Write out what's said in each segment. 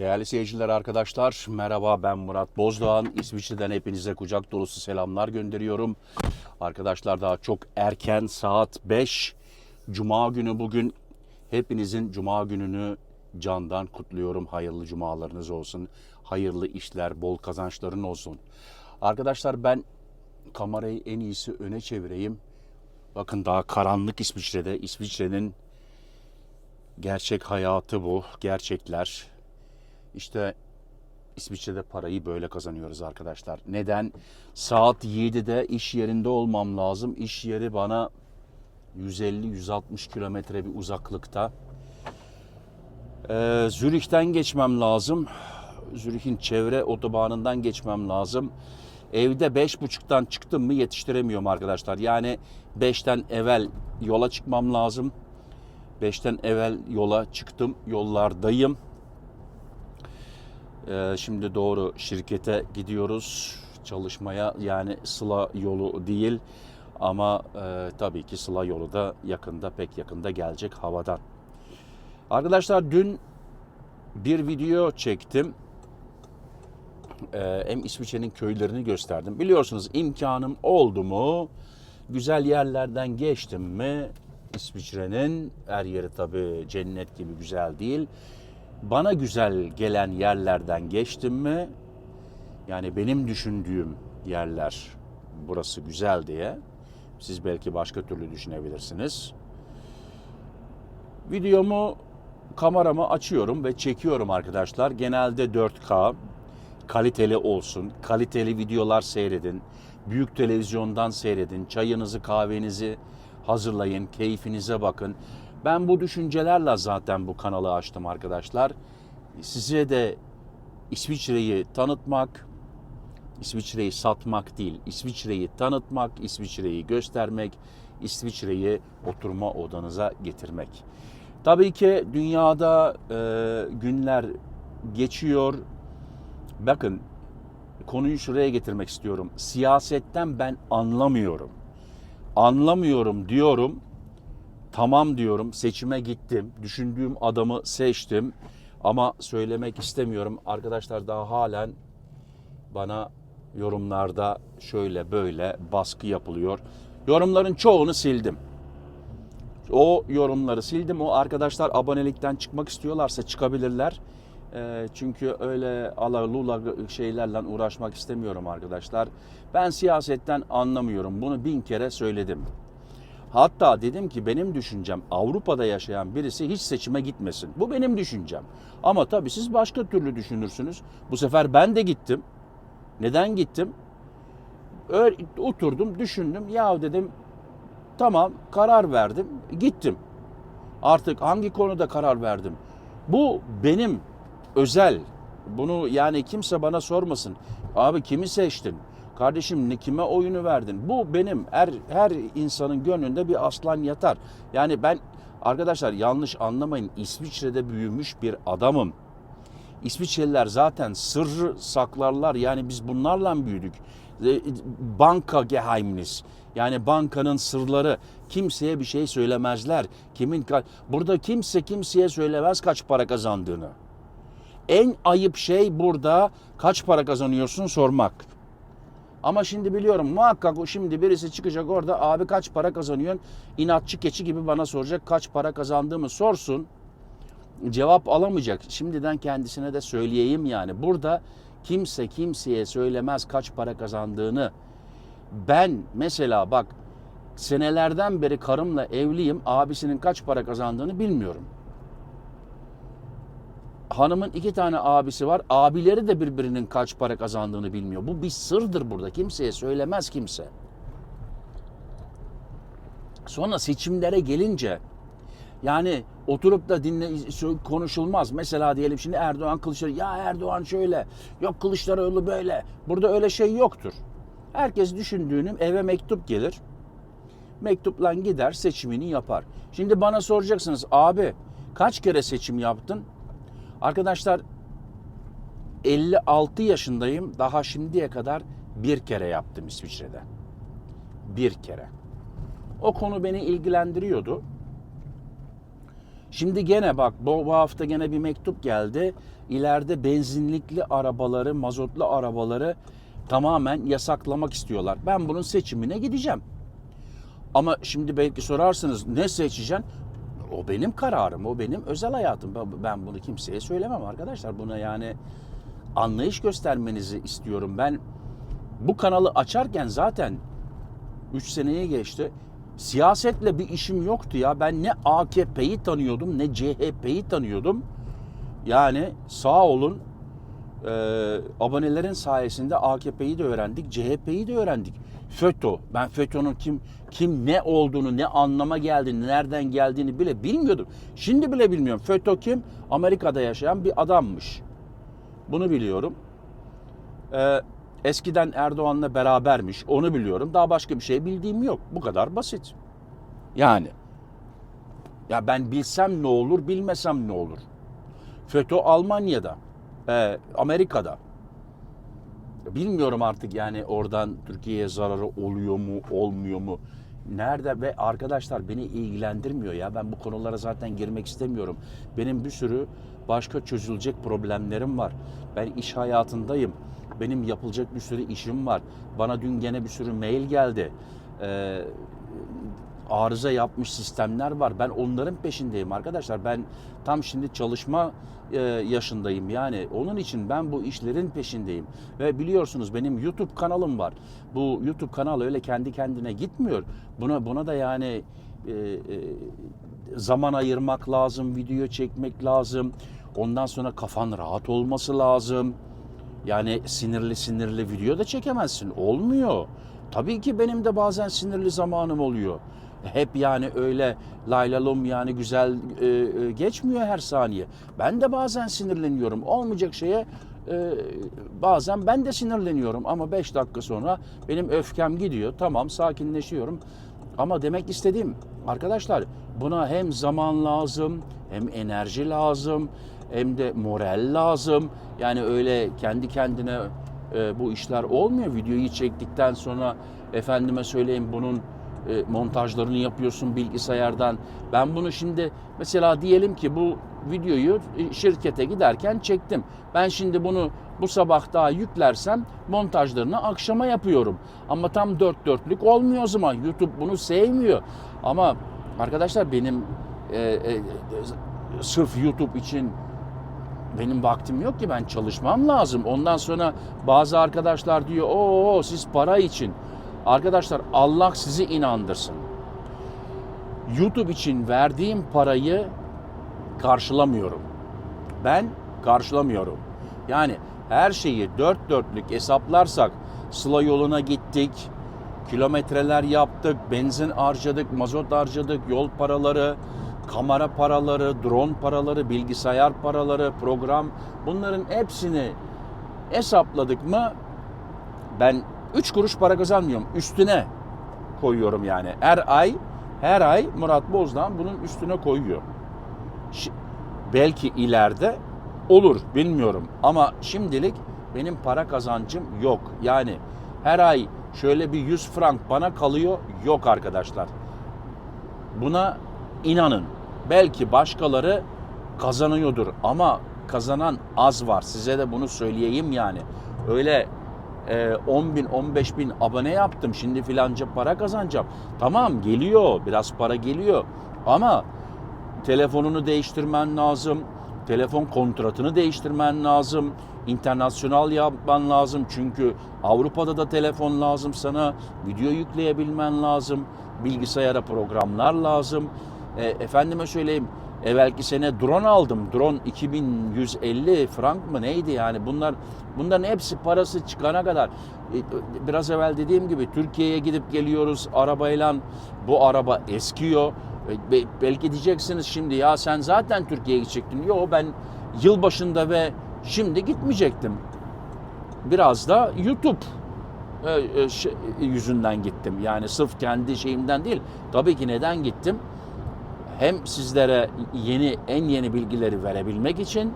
Değerli seyirciler arkadaşlar merhaba ben Murat Bozdoğan. İsviçre'den hepinize kucak dolusu selamlar gönderiyorum. Arkadaşlar daha çok erken saat 5 Cuma günü bugün hepinizin Cuma gününü candan kutluyorum. Hayırlı cumalarınız olsun. Hayırlı işler, bol kazançların olsun. Arkadaşlar ben kamerayı en iyisi öne çevireyim. Bakın daha karanlık İsviçre'de. İsviçre'nin gerçek hayatı bu. Gerçekler. İşte İsviçre'de parayı böyle kazanıyoruz arkadaşlar. Neden? Saat 7'de iş yerinde olmam lazım. İş yeri bana 150-160 kilometre bir uzaklıkta. Ee, Zürih'ten geçmem lazım. Zürih'in çevre otobanından geçmem lazım. Evde beş buçuktan çıktım mı yetiştiremiyorum arkadaşlar. Yani 5'ten evvel yola çıkmam lazım. 5'ten evvel yola çıktım. Yollardayım. Ee, şimdi doğru şirkete gidiyoruz çalışmaya. Yani Sıla yolu değil ama e, tabii ki Sıla yolu da yakında pek yakında gelecek havadan. Arkadaşlar dün bir video çektim. Ee, hem İsviçre'nin köylerini gösterdim. Biliyorsunuz imkanım oldu mu güzel yerlerden geçtim mi İsviçre'nin her yeri tabii cennet gibi güzel değil. Bana güzel gelen yerlerden geçtim mi yani benim düşündüğüm yerler burası güzel diye siz belki başka türlü düşünebilirsiniz. Videomu kameramı açıyorum ve çekiyorum arkadaşlar. Genelde 4K kaliteli olsun. Kaliteli videolar seyredin. Büyük televizyondan seyredin. Çayınızı, kahvenizi hazırlayın. Keyfinize bakın. Ben bu düşüncelerle zaten bu kanalı açtım arkadaşlar. Size de İsviçre'yi tanıtmak, İsviçre'yi satmak değil, İsviçre'yi tanıtmak, İsviçre'yi göstermek, İsviçre'yi oturma odanıza getirmek. Tabii ki dünyada e, günler geçiyor. Bakın konuyu şuraya getirmek istiyorum. Siyasetten ben anlamıyorum. Anlamıyorum diyorum. Tamam diyorum. Seçime gittim. Düşündüğüm adamı seçtim. Ama söylemek istemiyorum. Arkadaşlar daha halen bana yorumlarda şöyle böyle baskı yapılıyor. Yorumların çoğunu sildim. O yorumları sildim. O arkadaşlar abonelikten çıkmak istiyorlarsa çıkabilirler. Ee, çünkü öyle alalula şeylerle uğraşmak istemiyorum arkadaşlar. Ben siyasetten anlamıyorum. Bunu bin kere söyledim. Hatta dedim ki benim düşüncem Avrupa'da yaşayan birisi hiç seçime gitmesin. Bu benim düşüncem. Ama tabii siz başka türlü düşünürsünüz. Bu sefer ben de gittim. Neden gittim? Öyle, oturdum, düşündüm. Ya dedim tamam karar verdim, gittim. Artık hangi konuda karar verdim? Bu benim özel. Bunu yani kimse bana sormasın. Abi kimi seçtin? Kardeşim ne kime oyunu verdin? Bu benim her her insanın gönlünde bir aslan yatar. Yani ben arkadaşlar yanlış anlamayın. İsviçre'de büyümüş bir adamım. İsviçreliler zaten sırrı saklarlar. Yani biz bunlarla büyüdük. E, Banka geheimnis. Yani bankanın sırları kimseye bir şey söylemezler. Kimin burada kimse kimseye söylemez kaç para kazandığını. En ayıp şey burada kaç para kazanıyorsun sormak. Ama şimdi biliyorum muhakkak şimdi birisi çıkacak orada abi kaç para kazanıyorsun? İnatçı keçi gibi bana soracak kaç para kazandığımı sorsun. Cevap alamayacak. Şimdiden kendisine de söyleyeyim yani. Burada kimse kimseye söylemez kaç para kazandığını. Ben mesela bak senelerden beri karımla evliyim. Abisinin kaç para kazandığını bilmiyorum. Hanımın iki tane abisi var. Abileri de birbirinin kaç para kazandığını bilmiyor. Bu bir sırdır burada. Kimseye söylemez kimse. Sonra seçimlere gelince yani oturup da dinle konuşulmaz. Mesela diyelim şimdi Erdoğan Kılıçdaroğlu ya Erdoğan şöyle yok Kılıçdaroğlu böyle. Burada öyle şey yoktur. Herkes düşündüğünü eve mektup gelir. Mektupla gider seçimini yapar. Şimdi bana soracaksınız abi kaç kere seçim yaptın? Arkadaşlar 56 yaşındayım. Daha şimdiye kadar bir kere yaptım İsviçre'de. Bir kere. O konu beni ilgilendiriyordu. Şimdi gene bak bu, hafta gene bir mektup geldi. İleride benzinlikli arabaları, mazotlu arabaları tamamen yasaklamak istiyorlar. Ben bunun seçimine gideceğim. Ama şimdi belki sorarsınız ne seçeceksin? O benim kararım, o benim özel hayatım. Ben- bunu kimseye söylemem arkadaşlar. Buna yani anlayış göstermenizi istiyorum. Ben bu kanalı açarken zaten 3 seneyi geçti. Siyasetle bir işim yoktu ya. Ben ne AKP'yi tanıyordum ne CHP'yi tanıyordum. Yani sağ olun e, abonelerin sayesinde AKP'yi de öğrendik, CHP'yi de öğrendik. FETÖ, ben FETÖ'nün kim kim ne olduğunu, ne anlama geldiğini, nereden geldiğini bile bilmiyordum. Şimdi bile bilmiyorum. FETÖ kim? Amerika'da yaşayan bir adammış. Bunu biliyorum. Ee, eskiden Erdoğan'la berabermiş. Onu biliyorum. Daha başka bir şey bildiğim yok. Bu kadar basit. Yani. Ya ben bilsem ne olur, bilmesem ne olur? FETÖ Almanya'da, e, Amerika'da. Bilmiyorum artık yani oradan Türkiye'ye zararı oluyor mu, olmuyor mu? Nerede ve arkadaşlar beni ilgilendirmiyor ya. Ben bu konulara zaten girmek istemiyorum. Benim bir sürü başka çözülecek problemlerim var. Ben iş hayatındayım. Benim yapılacak bir sürü işim var. Bana dün gene bir sürü mail geldi. Ee, arıza yapmış sistemler var. Ben onların peşindeyim arkadaşlar. Ben tam şimdi çalışma e, yaşındayım. Yani onun için ben bu işlerin peşindeyim. Ve biliyorsunuz benim YouTube kanalım var. Bu YouTube kanalı öyle kendi kendine gitmiyor. Buna buna da yani e, e, zaman ayırmak lazım, video çekmek lazım. Ondan sonra kafan rahat olması lazım. Yani sinirli sinirli video da çekemezsin. Olmuyor. Tabii ki benim de bazen sinirli zamanım oluyor. Hep yani öyle laylalım yani güzel e, e, geçmiyor her saniye. Ben de bazen sinirleniyorum. Olmayacak şeye e, bazen ben de sinirleniyorum. Ama 5 dakika sonra benim öfkem gidiyor. Tamam sakinleşiyorum. Ama demek istediğim arkadaşlar buna hem zaman lazım hem enerji lazım hem de moral lazım. Yani öyle kendi kendine e, bu işler olmuyor. Videoyu çektikten sonra efendime söyleyeyim bunun e, montajlarını yapıyorsun bilgisayardan. Ben bunu şimdi mesela diyelim ki bu videoyu e, şirkete giderken çektim. Ben şimdi bunu bu sabah daha yüklersem montajlarını akşama yapıyorum. Ama tam dört dörtlük olmuyor o zaman. YouTube bunu sevmiyor. Ama arkadaşlar benim e, e, sırf YouTube için benim vaktim yok ki ben çalışmam lazım. Ondan sonra bazı arkadaşlar diyor o siz para için. Arkadaşlar Allah sizi inandırsın. YouTube için verdiğim parayı karşılamıyorum. Ben karşılamıyorum. Yani her şeyi dört dörtlük hesaplarsak Sıla yoluna gittik, kilometreler yaptık, benzin harcadık, mazot harcadık, yol paraları, kamera paraları, drone paraları, bilgisayar paraları, program bunların hepsini hesapladık mı ben 3 kuruş para kazanmıyorum. Üstüne koyuyorum yani. Her ay her ay Murat Bozdağ bunun üstüne koyuyor. Şi- belki ileride olur bilmiyorum ama şimdilik benim para kazancım yok. Yani her ay şöyle bir 100 frank bana kalıyor yok arkadaşlar. Buna inanın. Belki başkaları kazanıyordur ama kazanan az var. Size de bunu söyleyeyim yani. Öyle e, 10 bin 15 bin abone yaptım şimdi filanca para kazanacağım. Tamam geliyor biraz para geliyor ama telefonunu değiştirmen lazım. Telefon kontratını değiştirmen lazım. internasyonal yapman lazım. Çünkü Avrupa'da da telefon lazım sana. Video yükleyebilmen lazım. Bilgisayara programlar lazım. E, efendime söyleyeyim evvelki sene drone aldım. Drone 2150 frank mı neydi yani bunlar bunların hepsi parası çıkana kadar e, biraz evvel dediğim gibi Türkiye'ye gidip geliyoruz arabayla bu araba eskiyor. E, be- Belki diyeceksiniz şimdi ya sen zaten Türkiye'ye gidecektin. Yok ben yılbaşında ve şimdi gitmeyecektim. Biraz da YouTube e, şey- yüzünden gittim. Yani sırf kendi şeyimden değil. Tabii ki neden gittim? Hem sizlere yeni en yeni bilgileri verebilmek için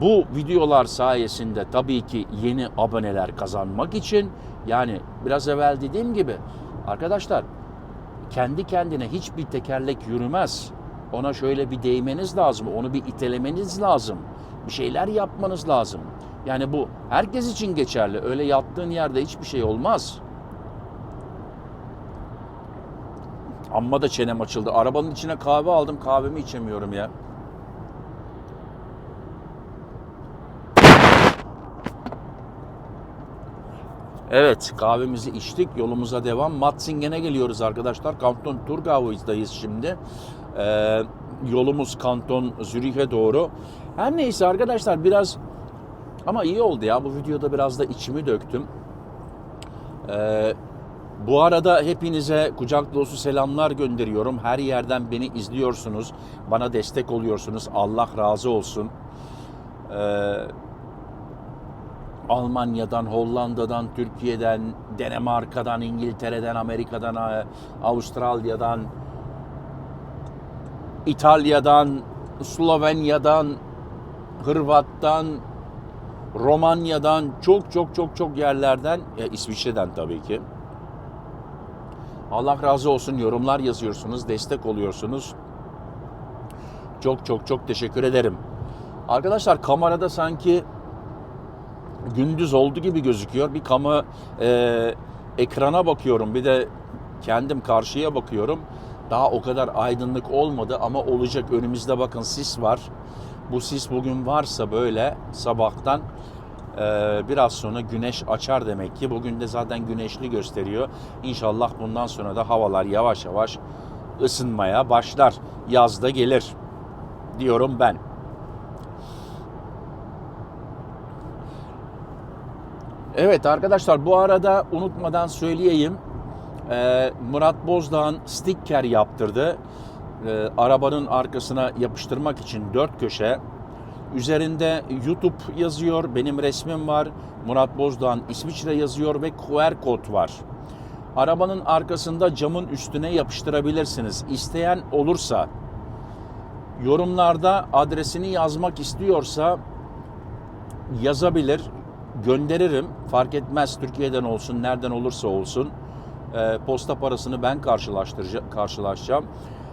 bu videolar sayesinde tabii ki yeni aboneler kazanmak için yani biraz evvel dediğim gibi arkadaşlar kendi kendine hiçbir tekerlek yürümez. ona şöyle bir değmeniz lazım. Onu bir itelemeniz lazım. Bir şeyler yapmanız lazım. Yani bu herkes için geçerli. Öyle yattığın yerde hiçbir şey olmaz. Amma da çenem açıldı. Arabanın içine kahve aldım. Kahvemi içemiyorum ya. Evet kahvemizi içtik. Yolumuza devam. Matzingen'e geliyoruz arkadaşlar. Kanton Thurgau'dayız şimdi. Ee, yolumuz Kanton Zürih'e doğru. Her neyse arkadaşlar biraz ama iyi oldu ya. Bu videoda biraz da içimi döktüm. Ee, bu arada hepinize kucak dolusu selamlar gönderiyorum. Her yerden beni izliyorsunuz. Bana destek oluyorsunuz. Allah razı olsun. Ee, Almanya'dan, Hollanda'dan, Türkiye'den, Danimarka'dan, İngiltere'den, Amerika'dan, Avustralya'dan, İtalya'dan, Slovenya'dan, Hırvat'tan, Romanya'dan, çok çok çok çok yerlerden, e, İsviçre'den tabii ki. Allah razı olsun yorumlar yazıyorsunuz, destek oluyorsunuz. Çok çok çok teşekkür ederim. Arkadaşlar kamerada sanki gündüz oldu gibi gözüküyor. Bir kamu e, ekrana bakıyorum. Bir de kendim karşıya bakıyorum. Daha o kadar aydınlık olmadı ama olacak. Önümüzde bakın sis var. Bu sis bugün varsa böyle sabahtan biraz sonra güneş açar demek ki. Bugün de zaten güneşli gösteriyor. İnşallah bundan sonra da havalar yavaş yavaş ısınmaya başlar. Yazda gelir diyorum ben. Evet arkadaşlar bu arada unutmadan söyleyeyim. Ee, Murat Bozdağ'ın sticker yaptırdı. Ee, arabanın arkasına yapıştırmak için dört köşe. Üzerinde YouTube yazıyor, benim resmim var. Murat Bozdağ'ın İsviçre yazıyor ve QR kod var. Arabanın arkasında camın üstüne yapıştırabilirsiniz. İsteyen olursa yorumlarda adresini yazmak istiyorsa yazabilir gönderirim. Fark etmez Türkiye'den olsun, nereden olursa olsun. E, posta parasını ben karşılaştıracağım, karşılaşacağım.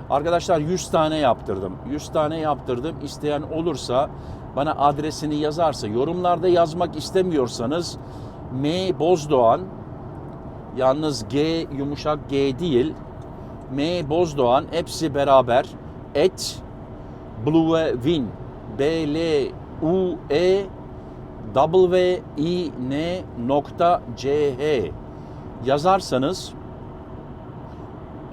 Arkadaşlar 100 tane yaptırdım. 100 tane yaptırdım. İsteyen olursa bana adresini yazarsa, yorumlarda yazmak istemiyorsanız M Bozdoğan yalnız G yumuşak G değil. M Bozdoğan hepsi beraber et Bluevin B L U E win.ch yazarsanız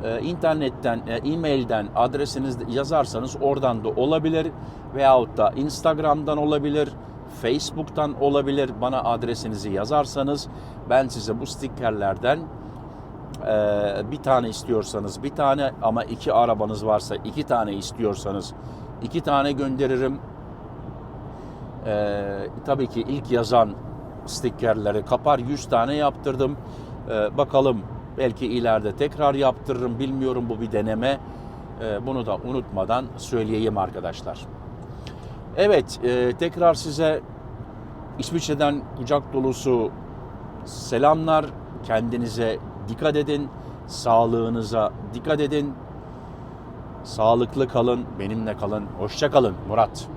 e, internetten, e, e-mailden adresiniz yazarsanız oradan da olabilir veyahut da Instagram'dan olabilir, Facebook'tan olabilir. Bana adresinizi yazarsanız ben size bu stikerlerden e, bir tane istiyorsanız bir tane ama iki arabanız varsa iki tane istiyorsanız iki tane gönderirim. Ee, tabii ki ilk yazan stikerleri kapar 100 tane yaptırdım. Ee, bakalım belki ileride tekrar yaptırırım bilmiyorum bu bir deneme. Ee, bunu da unutmadan söyleyeyim arkadaşlar. Evet e, tekrar size İsviçre'den kucak dolusu selamlar. Kendinize dikkat edin. Sağlığınıza dikkat edin. Sağlıklı kalın, benimle kalın. Hoşça kalın Murat.